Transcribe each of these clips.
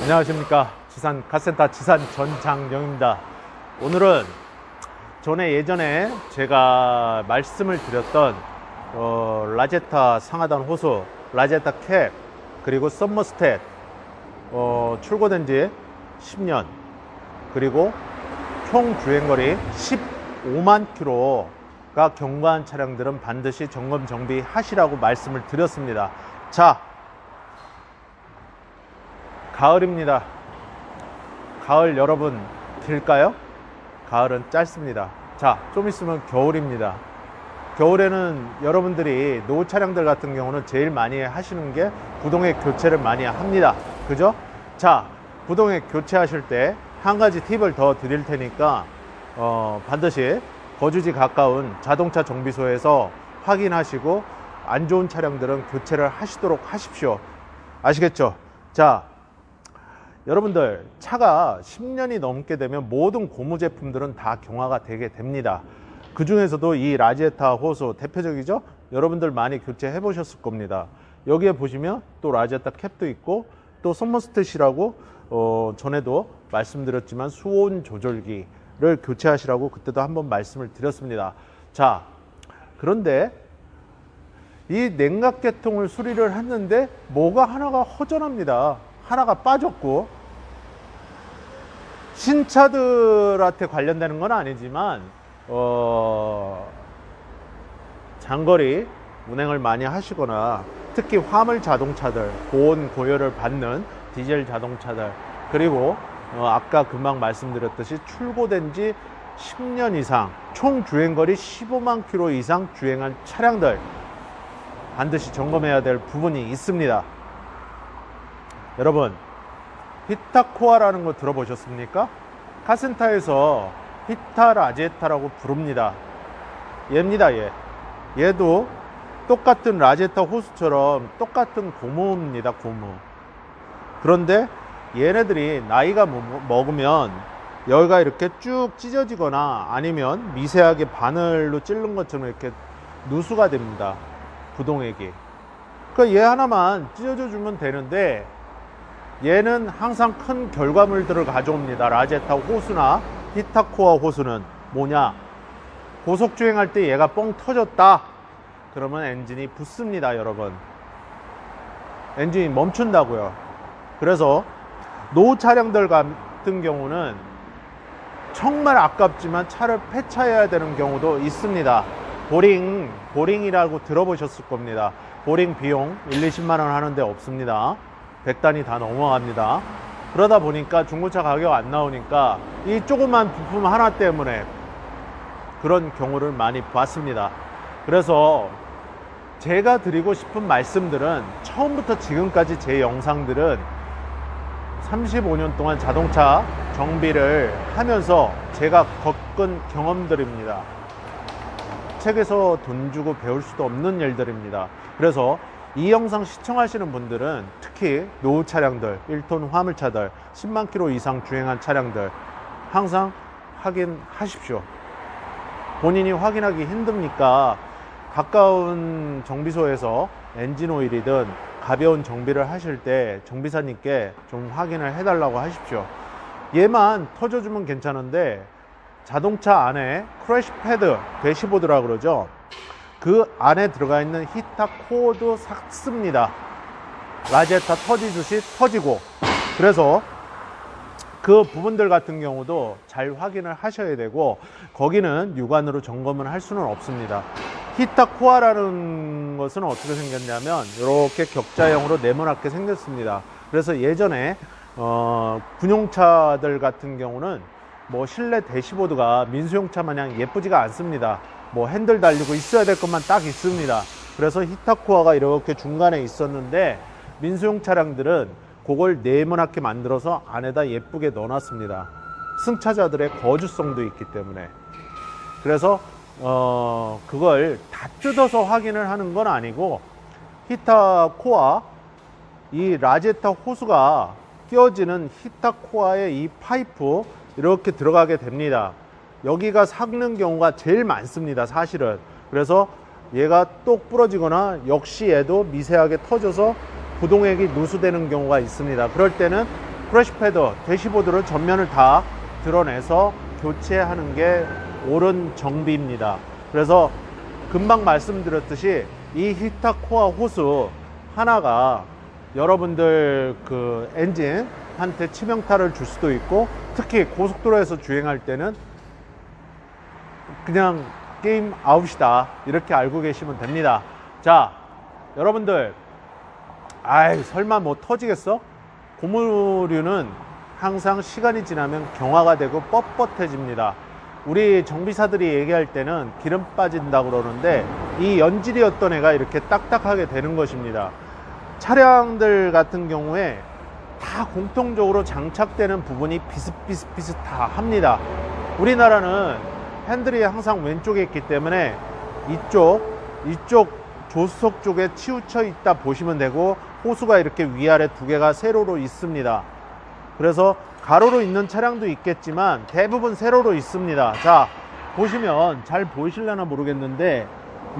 안녕하십니까. 지산 카센터 지산 전장영입니다. 오늘은 전에 예전에 제가 말씀을 드렸던 어, 라제타 상하단 호수 라제타 캡 그리고 썸머스탯 어, 출고된 지 10년 그리고 총 주행거리 15만 킬로가 경과한 차량들은 반드시 점검 정비하시라고 말씀을 드렸습니다. 자 가을입니다. 가을 여러분 길까요? 가을은 짧습니다. 자, 좀 있으면 겨울입니다. 겨울에는 여러분들이 노후 차량들 같은 경우는 제일 많이 하시는 게 구동액 교체를 많이 합니다. 그죠? 자, 구동액 교체하실 때 한 가지 팁을 더 드릴 테니까 어, 반드시 거주지 가까운 자동차 정비소에서 확인하시고 안 좋은 차량들은 교체를 하시도록 하십시오. 아시겠죠? 자, 여러분들 차가 10년이 넘게 되면 모든 고무 제품들은 다 경화가 되게 됩니다. 그 중에서도 이 라제타 호수 대표적이죠? 여러분들 많이 교체해 보셨을 겁니다. 여기에 보시면 또 라제타 캡도 있고 또 썸머스탯이라고 어, 전에도 말씀드렸지만 수온 조절기를 교체하시라고 그때도 한번 말씀을 드렸습니다. 자, 그런데 이 냉각계통을 수리를 했는데 뭐가 하나가 허전합니다. 하나가 빠졌고 신차들한테 관련되는 건 아니지만 어, 장거리 운행을 많이 하시거나 특히 화물 자동차들 고온 고열을 받는 디젤 자동차들 그리고 어, 아까 금방 말씀드렸듯이 출고된 지 10년 이상 총 주행거리 15만 킬로 이상 주행한 차량들 반드시 점검해야 될 부분이 있습니다. 여러분 히타코아라는 거 들어보셨습니까? 카센타에서 히타 라제타라고 부릅니다. 얘입니다, 얘. 얘도 똑같은 라제타 호수처럼 똑같은 고무입니다, 고무. 그런데 얘네들이 나이가 먹- 먹으면 여기가 이렇게 쭉 찢어지거나 아니면 미세하게 바늘로 찌른 것처럼 이렇게 누수가 됩니다. 부동액이. 그러니까 얘 하나만 찢어져 주면 되는데 얘는 항상 큰 결과물들을 가져옵니다. 라제타 호수나 히타코아 호수는 뭐냐? 고속 주행할 때 얘가 뻥 터졌다. 그러면 엔진이 붙습니다, 여러분. 엔진이 멈춘다고요. 그래서 노후 차량들 같은 경우는 정말 아깝지만 차를 폐차해야 되는 경우도 있습니다. 보링, 보링이라고 들어보셨을 겁니다. 보링 비용 1, 20만 원 하는데 없습니다. 100단이 다 넘어갑니다. 그러다 보니까 중고차 가격 안 나오니까 이 조그만 부품 하나 때문에 그런 경우를 많이 봤습니다. 그래서 제가 드리고 싶은 말씀들은 처음부터 지금까지 제 영상들은 35년 동안 자동차 정비를 하면서 제가 겪은 경험들입니다. 책에서 돈 주고 배울 수도 없는 일들입니다. 그래서 이 영상 시청하시는 분들은 특히 노후 차량들, 1톤 화물차들, 10만 킬로 이상 주행한 차량들 항상 확인하십시오. 본인이 확인하기 힘듭니까? 가까운 정비소에서 엔진 오일이든 가벼운 정비를 하실 때 정비사님께 좀 확인을 해달라고 하십시오. 얘만 터져주면 괜찮은데 자동차 안에 크래시 패드, 대시보드라 그러죠. 그 안에 들어가 있는 히타 코어도 삭습니다. 라제타 터지듯이 터지고. 그래서 그 부분들 같은 경우도 잘 확인을 하셔야 되고 거기는 육안으로 점검을 할 수는 없습니다. 히타 코어라는 것은 어떻게 생겼냐면 이렇게 격자형으로 네모나게 생겼습니다. 그래서 예전에 어, 군용차들 같은 경우는 뭐 실내 대시보드가 민수용차 마냥 예쁘지가 않습니다. 뭐 핸들 달리고 있어야 될 것만 딱 있습니다. 그래서 히타코아가 이렇게 중간에 있었는데 민수용 차량들은 그걸 네모나게 만들어서 안에다 예쁘게 넣어놨습니다. 승차자들의 거주성도 있기 때문에. 그래서 어 그걸 다 뜯어서 확인을 하는 건 아니고 히타코아 이 라제타 호수가 끼어지는 히타코아의 이 파이프 이렇게 들어가게 됩니다. 여기가 삭는 경우가 제일 많습니다. 사실은. 그래서 얘가 똑 부러지거나 역시 얘도 미세하게 터져서 부동액이 누수되는 경우가 있습니다. 그럴 때는 크래시 패드, 대시보드를 전면을 다 드러내서 교체하는 게 옳은 정비입니다. 그래서 금방 말씀드렸듯이 이 히타 코어 호수 하나가 여러분들 그 엔진한테 치명타를 줄 수도 있고 특히 고속도로에서 주행할 때는 그냥 게임 아웃이다. 이렇게 알고 계시면 됩니다. 자 여러분들. 아이 설마 뭐 터지겠어? 고무류는 항상 시간이 지나면 경화가 되고 뻣뻣해집니다. 우리 정비사들이 얘기할 때는 기름 빠진다 그러는데 이 연질이었던 애가 이렇게 딱딱하게 되는 것입니다. 차량들 같은 경우에 다 공통적으로 장착되는 부분이 비슷비슷비슷합니다. 우리나라는 핸들이 항상 왼쪽에 있기 때문에 이쪽, 이쪽 조수석 쪽에 치우쳐 있다 보시면 되고 호수가 이렇게 위아래 두 개가 세로로 있습니다. 그래서 가로로 있는 차량도 있겠지만 대부분 세로로 있습니다. 자, 보시면 잘 보이실려나 모르겠는데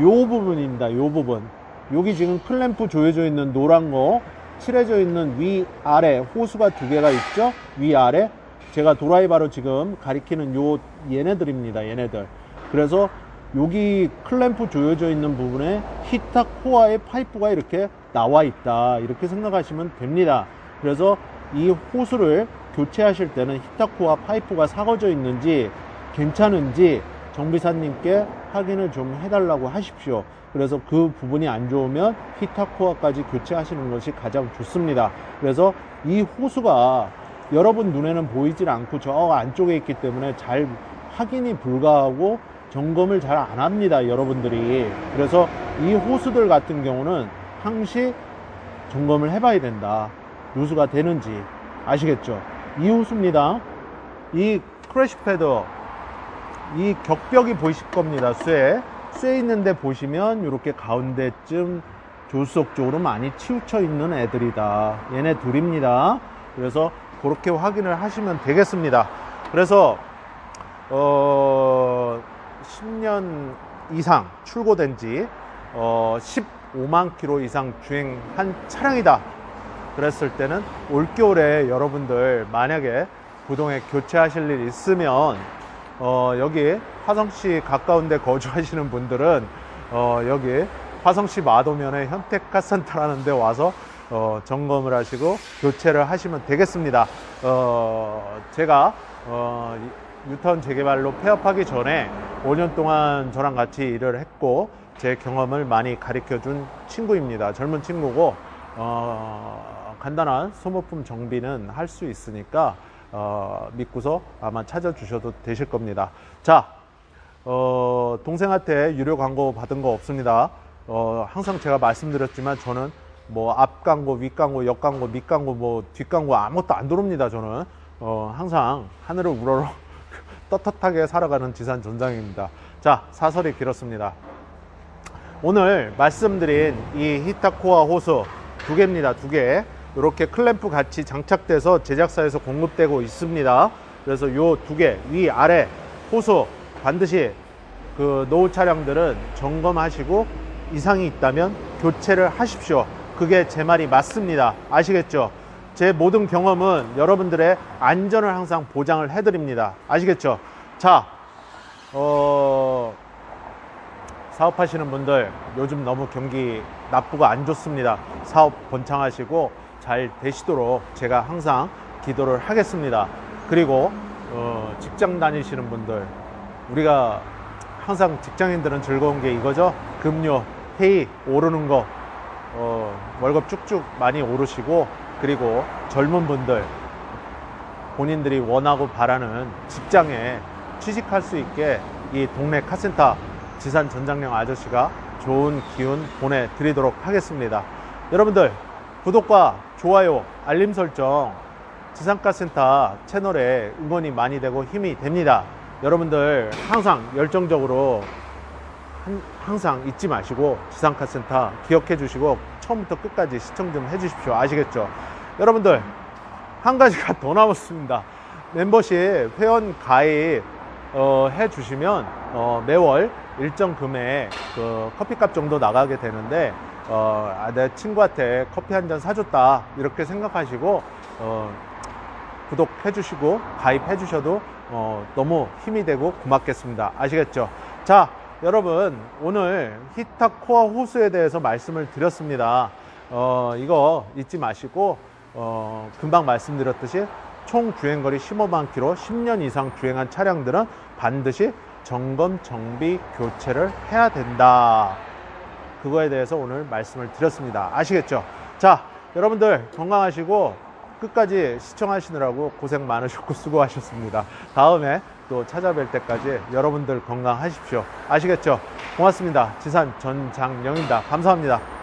요 부분입니다. 요 부분. 여기 지금 클램프 조여져 있는 노란 거 칠해져 있는 위아래 호수가 두 개가 있죠 위아래 제가 도라이바로 지금 가리키는 요 얘네들입니다 얘네들. 그래서 여기 클램프 조여져 있는 부분에 히타 코어의 파이프가 이렇게 나와 있다 이렇게 생각하시면 됩니다. 그래서 이 호수를 교체하실 때는 히타 코어 파이프가 사거져 있는지 괜찮은지 정비사님께 확인을 좀 해달라고 하십시오. 그래서 그 부분이 안 좋으면 히타 코어까지 교체하시는 것이 가장 좋습니다. 그래서 이 호수가 여러분 눈에는 보이질 않고 저 안쪽에 있기 때문에 잘 확인이 불가하고 점검을 잘 안 합니다. 여러분들이. 그래서 이 호수들 같은 경우는 항시 점검을 해봐야 된다. 누수가 되는지 아시겠죠? 이 호수입니다. 이 크래시 패드 이 격벽이 보이실 겁니다. 쇠. 쇠 있는데 보시면 이렇게 가운데쯤 조수석 쪽으로 많이 치우쳐 있는 애들이다. 얘네 둘입니다. 그래서 그렇게 확인을 하시면 되겠습니다. 그래서 어 10년 이상 출고된 지 어, 15만 킬로 이상 주행한 차량이다. 그랬을 때는 올겨울에 여러분들 만약에 부동에 교체하실 일 있으면 어, 여기 화성시 가까운데 거주하시는 분들은 어, 여기 화성시 마도면에 현택카센터라는 데 와서 어, 점검을 하시고 교체를 하시면 되겠습니다. 어, 제가 어, 유턴 재개발로 폐업하기 전에 5년 동안 저랑 같이 일을 했고 제 경험을 많이 가르쳐 준 친구입니다. 젊은 친구고 어, 간단한 소모품 정비는 할 수 있으니까 어, 믿고서 아마 찾아주셔도 되실 겁니다. 자, 어, 동생한테 유료 광고 받은 거 없습니다. 어, 항상 제가 말씀드렸지만 저는 뭐 앞 광고, 윗 광고, 옆 광고, 밑 광고, 뭐 뒷 광고 아무것도 안 들어옵니다. 저는 어, 항상 하늘을 우러러 떳떳하게 살아가는 지산 전장입니다. 자, 사설이 길었습니다. 오늘 말씀드린 이 히타코아 호수 두 개입니다. 두 개. 이렇게 클램프 같이 장착돼서 제작사에서 공급되고 있습니다. 그래서 요두 개, 위, 아래 호수 반드시 그 노후 차량들은 점검하시고 이상이 있다면 교체를 하십시오. 그게 제 말이 맞습니다. 아시겠죠? 제 모든 경험은 여러분들의 안전을 항상 보장을 해드립니다. 아시겠죠? 자, 어, 사업하시는 분들 요즘 너무 경기 나쁘고 안 좋습니다. 사업 번창하시고 잘 되시도록 제가 항상 기도를 하겠습니다. 그리고 어, 직장 다니시는 분들 우리가 항상 직장인들은 즐거운 게 이거죠. 급료, 회의 오르는 거 어, 월급 쭉쭉 많이 오르시고 그리고 젊은 분들 본인들이 원하고 바라는 직장에 취직할 수 있게 이 동네 카센터 지산 전장령 아저씨가 좋은 기운 보내드리도록 하겠습니다. 여러분들 구독과 좋아요, 알림 설정, 지상가센터 채널에 응원이 많이 되고 힘이 됩니다. 여러분들 항상 열정적으로 항상 잊지 마시고 지상카센터 기억해 주시고 처음부터 끝까지 시청 좀 해 주십시오. 아시겠죠? 여러분들 한 가지가 더 남았습니다. 멤버십 회원 가입 어, 해 주시면 어, 매월 일정 금액 그 커피값 정도 나가게 되는데 어, 아, 내 친구한테 커피 한 잔 사줬다 이렇게 생각하시고 어, 구독해 주시고 가입해 주셔도 어, 너무 힘이 되고 고맙겠습니다. 아시겠죠? 자, 여러분 오늘 히타 코어 호수에 대해서 말씀을 드렸습니다. 어, 이거 잊지 마시고 어, 금방 말씀드렸듯이 총 주행거리 15만 킬로 10년 이상 주행한 차량들은 반드시 점검 정비 교체를 해야 된다. 그거에 대해서 오늘 말씀을 드렸습니다. 아시겠죠? 자, 여러분들 건강하시고 끝까지 시청하시느라고 고생 많으셨고 수고하셨습니다. 다음에 또 찾아뵐 때까지 여러분들 건강하십시오. 아시겠죠? 고맙습니다. 지산 전장영입니다. 감사합니다.